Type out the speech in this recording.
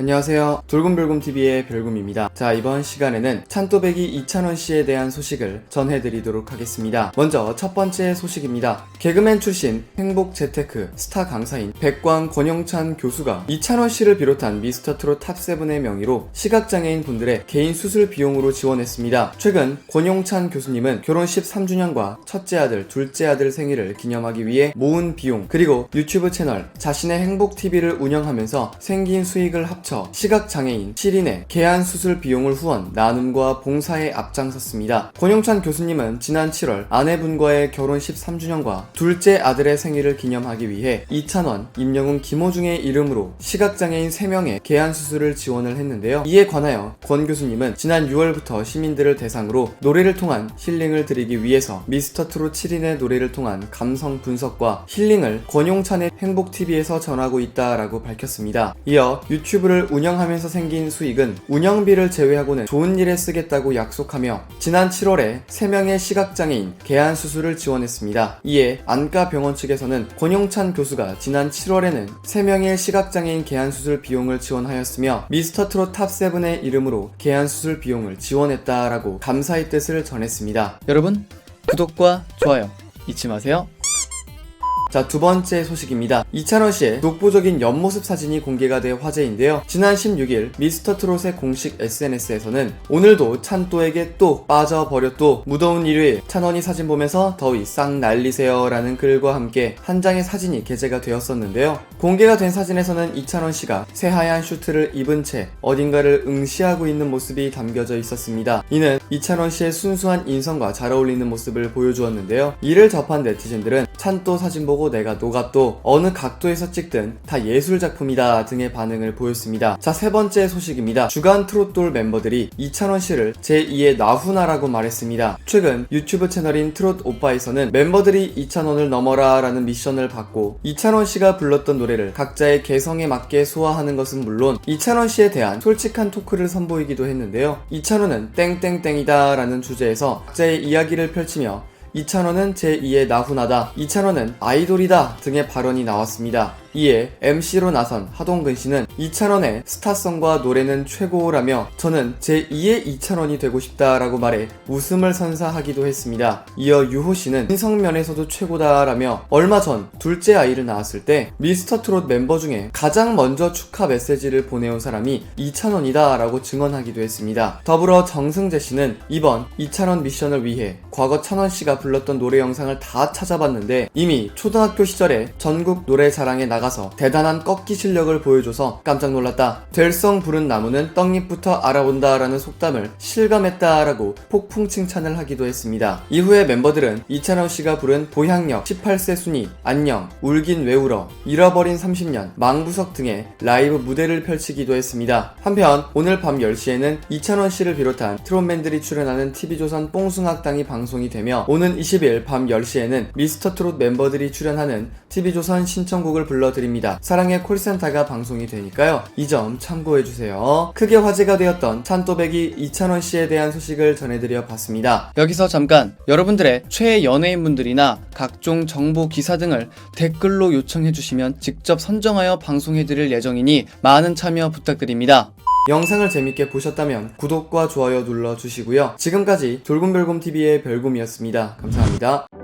안녕하세요. 돌곰별곰TV의 별곰입니다. 자, 이번 시간에는 찬또배기 이찬원 씨에 대한 소식을 전해드리도록 하겠습니다. 먼저 첫 번째 소식입니다. 개그맨 출신 행복 재테크 스타 강사인 백광 권영찬 교수가 이찬원 씨를 비롯한 미스터 트롯 탑7의 명의로 시각장애인 분들의 개인 수술 비용으로 지원했습니다. 최근 권용찬 교수님은 결혼 13주년과 첫째 아들, 둘째 아들 생일을 기념하기 위해 모은 비용, 그리고 유튜브 채널 자신의 행복TV를 운영하면서 생긴 수익을 합쳐 시각장애인 7인의 개안 수술 비용을 후원, 나눔과 봉사에 앞장섰습니다. 권용찬 교수님은 지난 7월 아내분과의 결혼 13주년과 둘째 아들의 생일을 기념하기 위해 이찬원, 임영웅, 김호중의 이름으로 시각장애인 3명의 개안 수술을 지원을 했는데요. 이에 관하여 권 교수님은 지난 6월부터 시민들을 대상으로 노래를 통한 힐링을 드리기 위해서 미스터 트롯 7인의 노래를 통한 감성 분석과 힐링을 권용찬의 행복TV에서 전하고 있다라고 밝혔습니다. 이어 유튜브 를 운영하면서 생긴 수익은 운영비를 제외하고는 좋은 일에 쓰겠다고 약속하며 지난 7월에 3명의 시각장애인 개안 수술을 지원했습니다. 이에 안과 병원 측에서는 권용찬 교수가 지난 7월에는 3명의 시각장애인 개안 수술 비용을 지원하였으며 미스터 트롯 탑7의 이름으로 개안 수술 비용을 지원했다라고 감사의 뜻을 전했습니다. 여러분, 구독과 좋아요 잊지 마세요. 자, 두 번째 소식입니다. 이찬원 씨의 독보적인 옆모습 사진이 공개가 돼 화제인데요. 지난 16일 미스터 트롯의 공식 SNS에서는 오늘도 찬또에게 또 빠져버렸도 무더운 일요일 찬원이 사진 보면서 더위 싹 날리세요 라는 글과 함께 한 장의 사진이 게재가 되었었는데요. 공개가 된 사진에서는 이찬원 씨가 새하얀 슈트를 입은 채 어딘가를 응시하고 있는 모습이 담겨져 있었습니다. 이는 이찬원 씨의 순수한 인성과 잘 어울리는 모습을 보여주었는데요. 이를 접한 네티즌들은 찬또 사진 보고 내가 녹았도 어느 각도에서 찍든 다 예술 작품이다 등의 반응을 보였습니다. 자, 세 번째 소식입니다. 주간 트롯돌 멤버들이 이찬원 씨를 제2의 나훈아라고 말했습니다. 최근 유튜브 채널인 트롯 오빠에서는 멤버들이 이찬원을 넘어라 라는 미션을 받고 이찬원 씨가 불렀던 노래를 각자의 개성에 맞게 소화하는 것은 물론 이찬원 씨에 대한 솔직한 토크를 선보이기도 했는데요. 이찬원은 땡땡땡이다 라는 주제에서 각자의 이야기를 펼치며 이찬원은 제2의 나훈아다, 이찬원은 아이돌이다 등의 발언이 나왔습니다. 이에 MC로 나선 하동근 씨는 이찬원의 스타성과 노래는 최고라며 저는 제2의 이찬원이 되고 싶다라고 말해 웃음을 선사하기도 했습니다. 이어 유호 씨는 인성면에서도 최고다라며 얼마 전 둘째 아이를 낳았을 때 미스터 트롯 멤버 중에 가장 먼저 축하 메시지를 보내온 사람이 이찬원이다 라고 증언하기도 했습니다. 더불어 정승재 씨는 이번 이찬원 미션을 위해 과거 찬원 씨가 불렀던 노래 영상을 다 찾아봤는데 이미 초등학교 시절에 전국 노래 자랑에 나 가서 대단한 꺾기 실력을 보여줘서 깜짝 놀랐다. 될성 부른 나무는 떡잎부터 알아본다라는 속담을 실감했다라고 폭풍 칭찬을 하기도 했습니다. 이후에 멤버들은 이찬원 씨가 부른 보향역, 18세 순위, 안녕, 울긴 왜 울어, 잃어버린 30년, 망부석 등의 라이브 무대를 펼치기도 했습니다. 한편 오늘 밤 10시에는 이찬원 씨를 비롯한 트롯맨들이 출연하는 TV조선 뽕숭악당이 방송이 되며 오는 20일 밤 10시에는 미스터 트롯 멤버들이 출연하는 TV조선 신청곡을 불러 드립니다. 사랑의 콜센터가 방송이 되니까요. 이 점 참고해주세요. 크게 화제가 되었던 찬또배기 이찬원 씨에 대한 소식을 전해드려 봤습니다. 여기서 잠깐 여러분들의 최애 연예인분들이나 각종 정보 기사 등을 댓글로 요청해주시면 직접 선정하여 방송해드릴 예정이니 많은 참여 부탁드립니다. 영상을 재밌게 보셨다면 구독과 좋아요 눌러주시고요. 지금까지 돌곰별곰TV의 별곰이었습니다. 감사합니다.